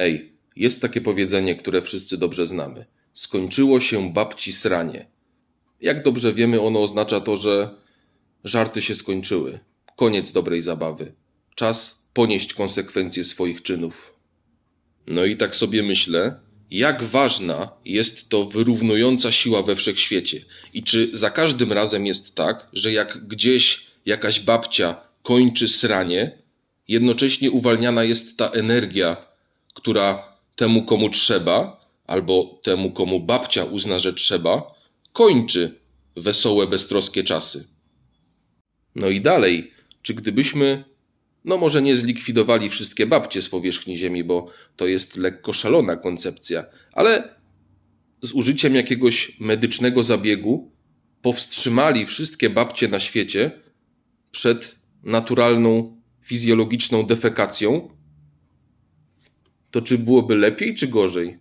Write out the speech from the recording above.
Ej, jest takie powiedzenie, które wszyscy dobrze znamy. Skończyło się babci sranie. Jak dobrze wiemy, ono oznacza to, że żarty się skończyły. Koniec dobrej zabawy. Czas ponieść konsekwencje swoich czynów. No i tak sobie myślę, jak ważna jest to wyrównująca siła we wszechświecie. I czy za każdym razem jest tak, że jak gdzieś jakaś babcia kończy sranie, jednocześnie uwalniana jest ta energia, która temu, komu trzeba, albo temu, komu babcia uzna, że trzeba, kończy wesołe, beztroskie czasy. No i dalej, czy gdybyśmy, no może nie zlikwidowali wszystkie babcie z powierzchni Ziemi, bo to jest lekko szalona koncepcja, ale z użyciem jakiegoś medycznego zabiegu powstrzymali wszystkie babcie na świecie przed naturalną, fizjologiczną defekacją, to czy byłoby lepiej, czy gorzej?